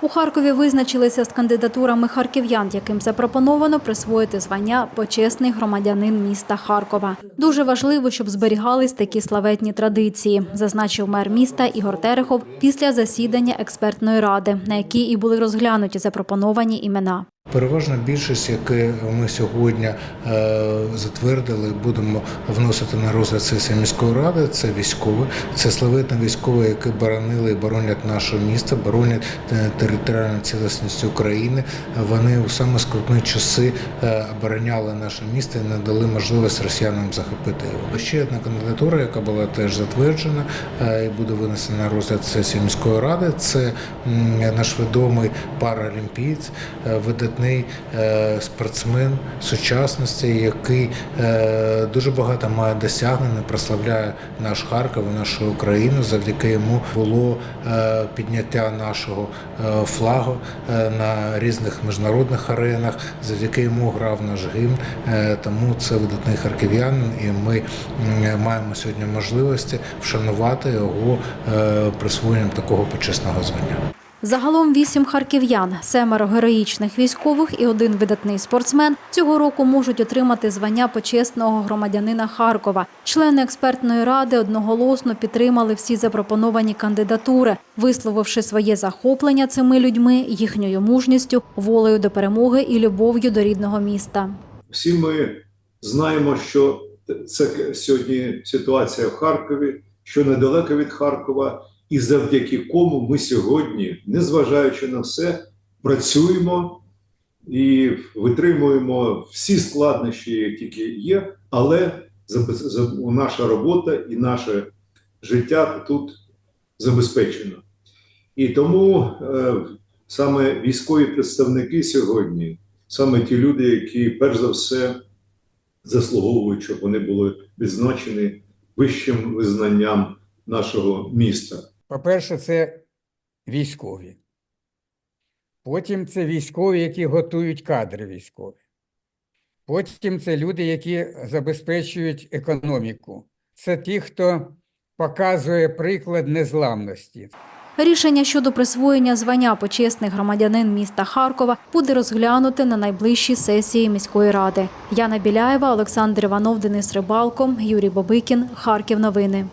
У Харкові визначилися з кандидатурами харків'ян, яким запропоновано присвоїти звання почесний громадянин міста Харкова. Дуже важливо, щоб зберігались такі славетні традиції, зазначив мер міста Ігор Терехов після засідання експертної ради, на якій і були розглянуті запропоновані імена. Переважна більшість, яку ми сьогодні е, затвердили, будемо вносити на розгляд сесії міської ради. Це військові, це славетні військові, які боронили і боронять наше місто, боронять е, територіальну цілісність України. Вони у саме скрутні часи е, обороняли наше місто і не дали можливість росіянам захопити його. Ще одна кандидатура, яка була теж затверджена і буде винесена на розгляд сесії міської ради. Це наш відомий паралімпієць, е, видатний е, спортсмен сучасності, який е, дуже багато має досягнень, прославляє наш Харків, і нашу Україну. Завдяки йому було е, підняття нашого флагу на різних міжнародних аренах. Завдяки йому грав наш гімн. Тому це видатний харків'янин, і ми маємо сьогодні можливості вшанувати його присвоєнням такого почесного звання. Загалом вісім харків'ян, семеро героїчних військових і один видатний спортсмен цього року можуть отримати звання почесного громадянина Харкова. Члени експертної ради одноголосно підтримали всі запропоновані кандидатури, висловивши своє захоплення цими людьми, їхньою мужністю, волею до перемоги і любов'ю до рідного міста. Всі ми знаємо, що це сьогодні ситуація в Харкові, що недалеко від Харкова, і завдяки кому ми сьогодні, незважаючи на все, працюємо і витримуємо всі складнощі, які тільки є, але наша робота і наше життя тут забезпечено. І тому е, саме військові представники сьогодні саме ті люди, які перш за все заслуговують, щоб вони були відзначені вищим визнанням нашого міста. По-перше, це військові. Потім це військові, які готують кадри військові. Потім це люди, які забезпечують економіку. Це ті, хто показує приклад незламності. Рішення щодо присвоєння звання почесний громадянин міста Харкова буде розглянуте на найближчій сесії міської ради. Яна Біляєва, Олександр Іванов, Денис Рибалко, Юрій Бобикін. Харків. Новини.